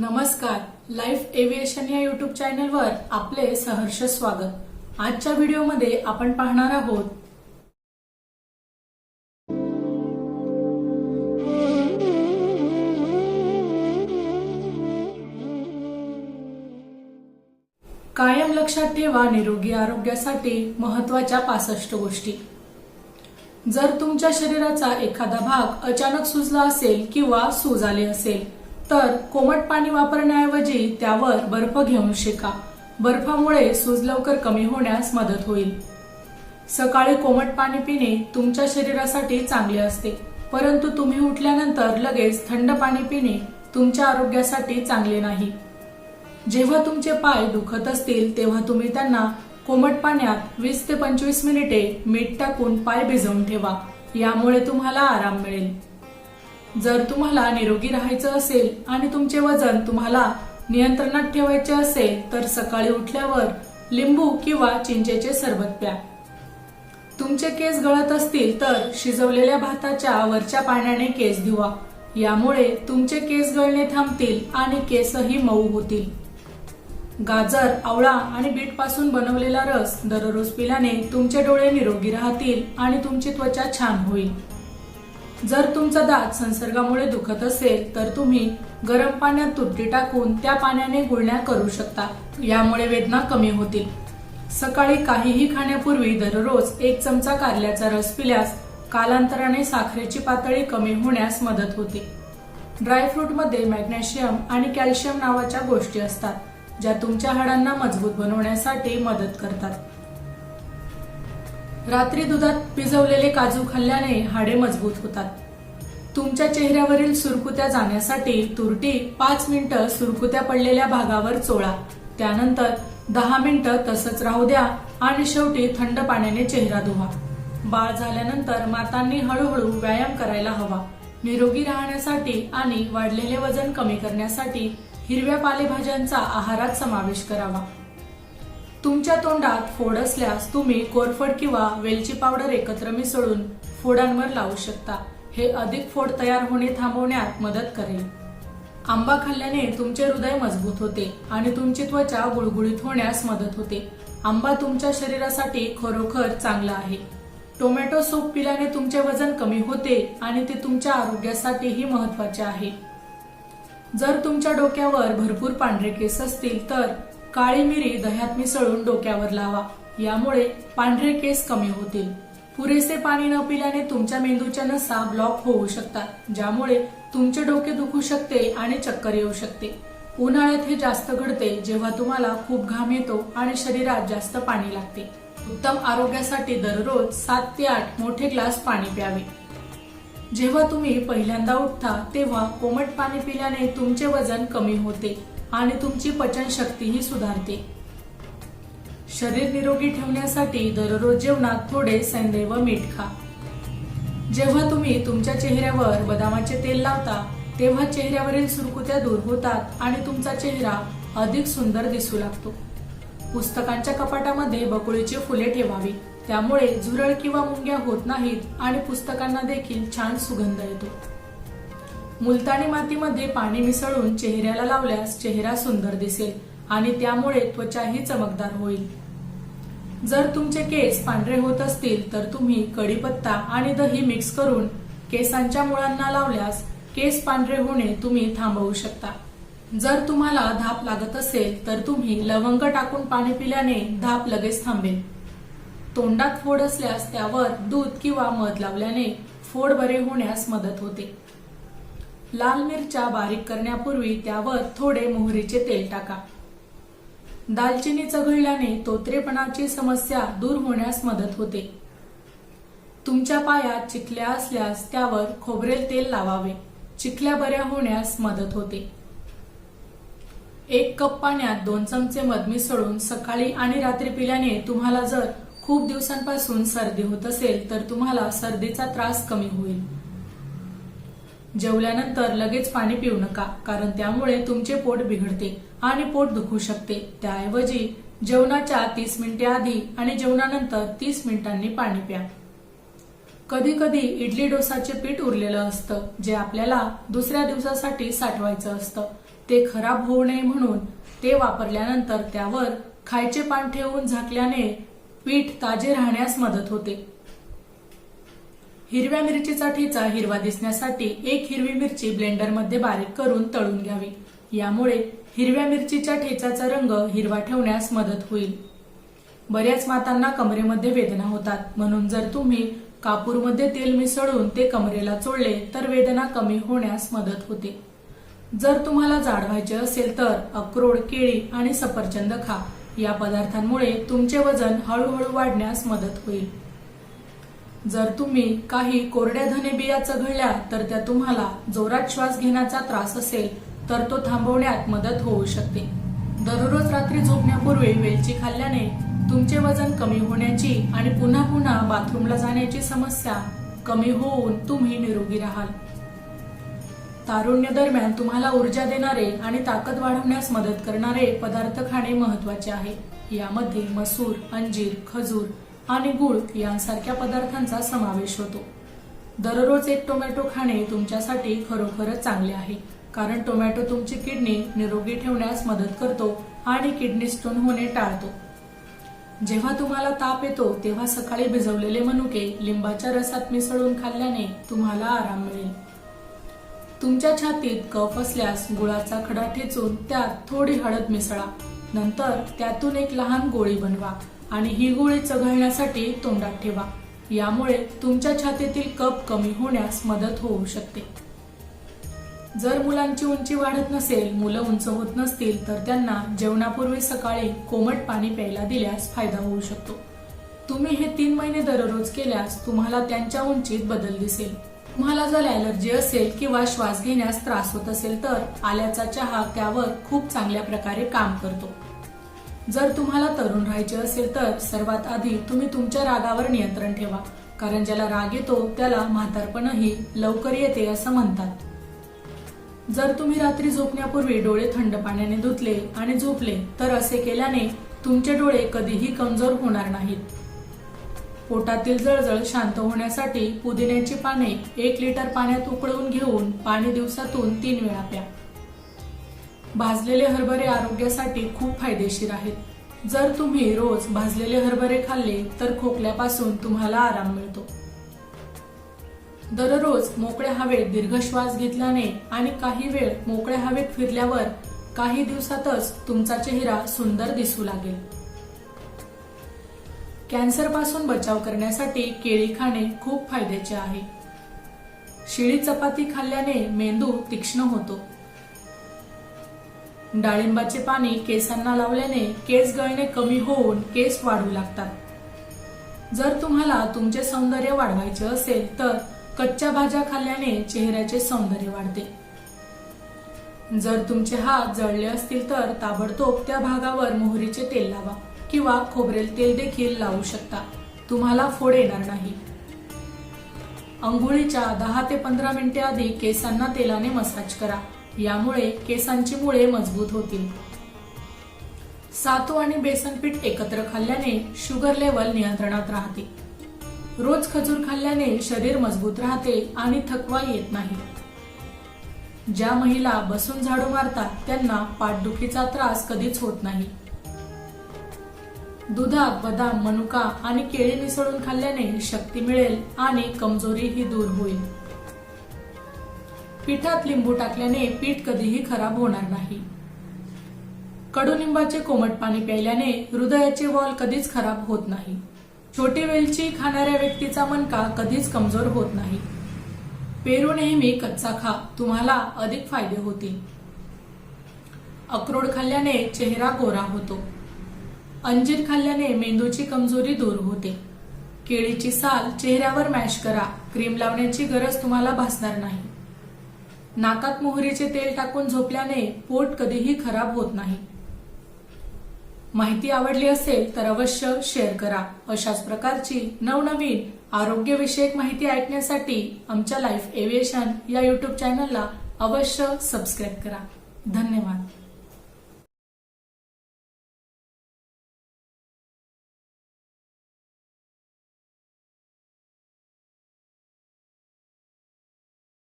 नमस्कार. Life aviation या YouTube चॅनलवर आपले सहर्ष स्वागत. आजच्या व्हिडिओमध्ये आपण पाहणार आहोत. कायम लक्षात ठेवा निरोगी आरोग्यासाठी महत्त्वाच्या पासष्ट गोष्टी. जर तुमच्या शरीराचा एखादा भाग अचानक सुजला असेल किंवा सूज आले असेल तर कोमट पाणी वापरण्याऐवजी त्यावर बर्फ घेऊन शिका. बर्फामुळे सूज लवकर कमी होण्यास मदत होईल. सकाळी कोमट पाणी पिणे तुमच्या शरीरासाठी चांगले असते. परंतु तुम्ही उठल्यानंतर लगेच थंड पाणी पिणे तुमच्या आरोग्यासाठी चांगले नाही. जेव्हा तुमचे पाय दुखत असतील तेव्हा तुम्ही त्यांना कोमट पाण्यात वीस ते पंचवीस मिनिटे मीठ टाकून पाय भिजवून ठेवा. यामुळे तुम्हाला आराम मिळेल. जर तुम्हाला निरोगी राहायचं असेल आणि तुमचे वजन तुम्हाला नियंत्रणात ठेवायचे असेल तर सकाळी उठल्यावर लिंबू किंवा चिंचेचे सरबत प्या. तुमचे केस गळत असतील तर शिजवलेल्या भाताच्या वरच्या पाण्याने केस धुवा. यामुळे तुमचे केस गळणे थांबतील आणि केसही मऊ होतील. गाजर आवळा आणि बीटपासून बनवलेला रस दररोज पिल्याने तुमचे डोळे निरोगी राहतील आणि तुमची त्वचा छान होईल. जर तुमचा दात संसर्गामुळे दुखत असेल तर तुम्ही गरम पाण्यात तुरटी टाकून त्या पाण्याने गुळण्या करू शकता. यामुळे वेदना कमी होतील. सकाळी काहीही खाण्यापूर्वी दररोज एक चमचा कारल्याचा रस पिल्यास कालांतराने साखरेची पातळी कमी होण्यास मदत होते. ड्रायफ्रूटमध्ये मॅग्नेशियम आणि कॅल्शियम नावाच्या गोष्टी असतात ज्या तुमच्या हाडांना मजबूत बनवण्यासाठी मदत करतात. रात्री दुधात भिजवलेले काजू खाल्ल्याने हाडे मजबूत होतात. तुमच्या चेहऱ्यावरील सुरकुत्या जाण्यासाठी तुरटी पाच मिनिटं सुरकुत्या पडलेल्या भागावर चोळा. त्यानंतर दहा मिनिटं तसंच राहू द्या आणि शेवटी थंड पाण्याने चेहरा धुवा. बाळ झाल्यानंतर मातांनी हळूहळू व्यायाम करायला हवा. निरोगी राहण्यासाठी आणि वाढलेले वजन कमी करण्यासाठी हिरव्या पालेभाज्यांचा आहारात समावेश करावा. तुमच्या तोंडात फोड असल्यास तुम्ही कोरफड किंवा वेलची पावडर एकत्र मिसळून फोडांवर लावू शकता. हे अधिक फोड तयार होणे थांबवण्यात मदत करेल. आंबा खाल्ल्याने तुमचे हृदय मजबूत होते आणि तुमची त्वचा गुळगुळीत होण्यास मदत होते. आंबा तुमच्या शरीरासाठी खरोखर चांगला आहे. टोमॅटो सूप पिल्याने तुमचे वजन कमी होते आणि ते तुमच्या आरोग्यासाठीही महत्त्वाचे आहे. जर तुमच्या डोक्यावर भरपूर पांढरे केस असतील तर काळी मिरी दह्यात मिसळून डोक्यावर लावा. यामुळे पांढरे केस कमी होतील. पुरेसे पाणी न पिल्याने तुमच्या मेंदूच्या नसा ब्लॉक होऊ शकतात ज्यामुळे तुमचे डोके दुखू शकते आणि चक्कर येऊ शकते. उन्हाळ्यात हे जास्त घडते जेव्हा तुम्हाला खूप घाम येतो आणि शरीरात जास्त पाणी लागते. उत्तम आरोग्यासाठी दररोज सात ते आठ मोठे ग्लास पाणी प्यावे. जेव्हा तुम्ही पहिल्यांदा उठता तेव्हा कोमट पाणी पिल्याने तुमचे वजन कमी होते. आणि तुमची पचनशक्तीही सुधारते. शरीर निरोगी ठेवण्यासाठी दररोज जेवणात थोडे सैंदे व मीठ खा जेव्हा तुम्ही तुमच्या चेहऱ्यावर बदामाचे तेल लावता तेव्हा चेहऱ्यावरील सुरकुत्या दूर होतात आणि तुमचा चेहरा अधिक सुंदर दिसू लागतो. पुस्तकांच्या कपाटामध्ये बकुळीची फुले ठेवावी. त्यामुळे झुरळ किंवा मुंग्या होत नाहीत आणि पुस्तकांना देखील छान सुगंध येतो. मुलतानी मातीमध्ये पाणी मिसळून चेहऱ्याला लावल्यास चेहरा सुंदर दिसेल आणि त्यामुळे त्वचाही चमकदार होईल. जर तुमचे केस पांढरे होत असतील तर तुम्ही कढीपत्ता आणि दही मिक्स करून केसांच्या मुळांना लावल्यास केस पांढरे होणे तुम्ही थांबवू शकता. जर तुम्हाला धाप लागत असेल तर तुम्ही लवंग टाकून पाणी पिल्याने धाप लगेच थांबेल. तोंडात फोड असल्यास त्यावर दूध किंवा मध लावल्याने फोड बरे होण्यास मदत होते. लाल मिरच्या बारीक करण्यापूर्वी त्यावर थोडे मोहरीचे तेल टाका. दालचिनी चघळल्याने तोत्रेपणाची समस्या दूर होण्यास मदत होते. तुमच्या पायात चिखल्या असल्यास त्यावर खोबरेल तेल लावावे. चिखल्या बऱ्या होण्यास मदत होते. एक कप पाण्यात दोन चमचे मध मिसळून सकाळी आणि रात्री पिल्याने तुम्हाला जर खूप दिवसांपासून सर्दी होत असेल तर तुम्हाला सर्दीचा त्रास कमी होईल. जेवल्यानंतर लगेच पाणी पिऊ नका कारण त्यामुळे तुमचे पोट बिघडते आणि पोट दुखू शकते. त्याऐवजी जेवणाच्या तीस मिनिटे आधी आणि जेवणानंतर तीस मिनिटांनी पाणी प्या. कधी कधी इडली डोसाचे पीठ उरलेलं असतं जे आपल्याला दुसऱ्या दिवसासाठी साठवायचं असतं. ते खराब होऊ नये म्हणून ते वापरल्यानंतर त्यावर खायचे पान ठेवून झाकल्याने पीठ ताजे राहण्यास मदत होते. हिरव्या मिरचीचा ठेचा हिरवा दिसण्यासाठी एक हिरवी मिरची ब्लेंडरमध्ये बारीक करून तळून घ्यावी. यामुळे हिरव्या मिरचीच्या ठेचाचा रंग हिरवा ठेवण्यास मदत होईल. बऱ्याच मातांना कमरेमध्ये वेदना होतात. म्हणून जर तुम्ही कापूरमध्ये तेल मिसळून ते कमरेला चोळले तर वेदना कमी होण्यास मदत होते. जर तुम्हाला जाड व्हायचे असेल तर अक्रोड केळी आणि सफरचंद खा. या पदार्थांमुळे तुमचे वजन हळूहळू वाढण्यास मदत होईल. जर तुम्ही काही कोरड्या धने बिया चघळल्या तर त्या तुम्हाला जोरात श्वास घेण्याचा त्रास असेल तर तो थांबवण्यात मदत होऊ शकते. दररोज रात्री झोपण्यापूर्वी वेलची खाल्ल्याने तुमचे वजन कमी होण्याची आणि पुन्हा पुन्हा बाथरूमला जाण्याची समस्या कमी होऊन तुम्ही निरोगी राहाल. तारुण्य दरम्यान तुम्हाला ऊर्जा देणारे आणि ताकद वाढवण्यास मदत करणारे पदार्थ खाणे महत्त्वाचे आहे. यामध्ये मसूर अंजीर खजूर आणि गुळ यांसारख्या पदार्थांचा समावेश होतो. दररोज एक टोमॅटो खाणे तुमच्यासाठी खरोखरच चांगले आहे कारण टोमॅटो तुमची किडनी निरोगी ठेवण्यास मदत करतो आणि किडनी स्टोन होणे टाळतो. जेव्हा तुम्हाला ताप येतो तेव्हा सकाळी भिजवलेले मनुके लिंबाच्या रसात मिसळून खाल्ल्याने तुम्हाला आराम मिळेल. तुमच्या छातीत कफ असल्यास गुळाचा खडा ठेचून त्यात थोडी हळद मिसळा नंतर त्यातून एक लहान गोळी बनवा. आणि ही गोळी चघळण्यासाठी तोंडात ठेवा. यामुळे तुमच्या छातीतील कप कमी होण्यास मदत होऊ शकते. जर मुलांची उंची वाढत नसेल मुलं उंच होत नसतील तर त्यांना जेवणापूर्वी सकाळी कोमट पाणी प्यायला दिल्यास फायदा होऊ शकतो. तुम्ही हे तीन महिने दररोज केल्यास तुम्हाला त्यांच्या उंचीत बदल दिसेल. तुम्हाला जर ॲलर्जी असेल किंवा श्वास घेण्यास त्रास होत असेल तर आल्याचा चहा त्यावर खूप चांगल्या प्रकारे काम करतो. जर तुम्हाला तरुण राहायचे असेल तर सर्वात आधी तुम्ही तुमच्या रागावर नियंत्रण ठेवा. कारण ज्याला राग येतो त्याला म्हातारपणही लवकर येते असं म्हणतात. जर तुम्ही रात्री झोपण्यापूर्वी डोळे थंड पाण्याने धुतले आणि झोपले तर असे केल्याने तुमचे डोळे कधीही कमजोर होणार नाहीत. पोटातील जळजळ शांत होण्यासाठी पुदिन्याची पाने एक लिटर पाण्यात उकळवून घेऊन पाणी दिवसातून तीन वेळा प्या. भाजलेले हरभरे आरोग्यासाठी खूप फायदेशीर आहेत. जर तुम्ही रोज भाजलेले हरभरे खाल्ले तर खोकल्यापासून तुम्हाला आराम मिळतो. दररोज मोकळ्या हवेत दीर्घ श्वास घेतल्याने आणि काही वेळ मोकळ्या हवेत फिरल्यावर काही दिवसातच तुमचा चेहरा सुंदर दिसू लागेल. कॅन्सरपासून बचाव करण्यासाठी केळी खाणे खूप फायद्याचे आहे. शिळी चपाती खाल्ल्याने मेंदू तीक्ष्ण होतो. डाळिंबाचे पाणी केसांना लावल्याने केस गळणे कमी होऊन केस वाढू लागतात. जर तुम्हाला तुमचे सौंदर्य वाढवायचे असेल तर कच्च्या भाज्या खाल्ल्याने चेहऱ्याचे सौंदर्य वाढते. जर तुमचे हात जळले असतील तर ताबडतोब त्या भागावर मोहरीचे तेल लावा किंवा खोबरेल तेल देखील लावू शकता. तुम्हाला फोड येणार नाही. अंघोळीच्या दहा ते पंधरा मिनिटे आधी केसांना तेलाने मसाज करा. यामुळे केसांची मुळे मजबूत होतील. सातू आणि बेसन पीठ एकत्र खाल्ल्याने शुगर लेवल नियंत्रणात राहते. रोज खजूर खाल्ल्याने शरीर मजबूत राहते आणि थकवा येत नाही. ज्या महिला बसून झाडू मारतात त्यांना पाठदुखीचा त्रास कधीच होत नाही. दुधात बदाम मनुका आणि केळी मिसळून खाल्ल्याने शक्ती मिळेल आणि कमजोरीही दूर होईल. पिठात लिंबू टाकल्याने पीठ कधीही खराब होणार नाही. कडुलिंबाचे कोमट पाणी प्यायल्याने हृदयाचे वॉल कधीच खराब होत नाही. छोटी वेलची खाणाऱ्या व्यक्तीचा मनका कधीच कमजोर होत नाही. पेरू नेहमी कच्चा खा तुम्हाला अधिक फायदे होतील. अक्रोड खाल्ल्याने चेहरा गोरा होतो. अंजीर खाल्ल्याने मेंदूची कमजोरी दूर होते. केळीची साल चेहऱ्यावर मॅश करा क्रीम लावण्याची गरज तुम्हाला भासणार नाही. नाकात मोहरीचे तेल टाकून झोपल्याने पोट कधीही खराब होत नाही. माहिती आवडली असेल तर अवश्य शेअर करा. अशाच प्रकारची नवनवीन आरोग्यविषयक माहिती ऐकण्यासाठी आमच्या लाईफ एव्हिएशन या युट्यूब चॅनलला अवश्य सबस्क्राईब करा. धन्यवाद.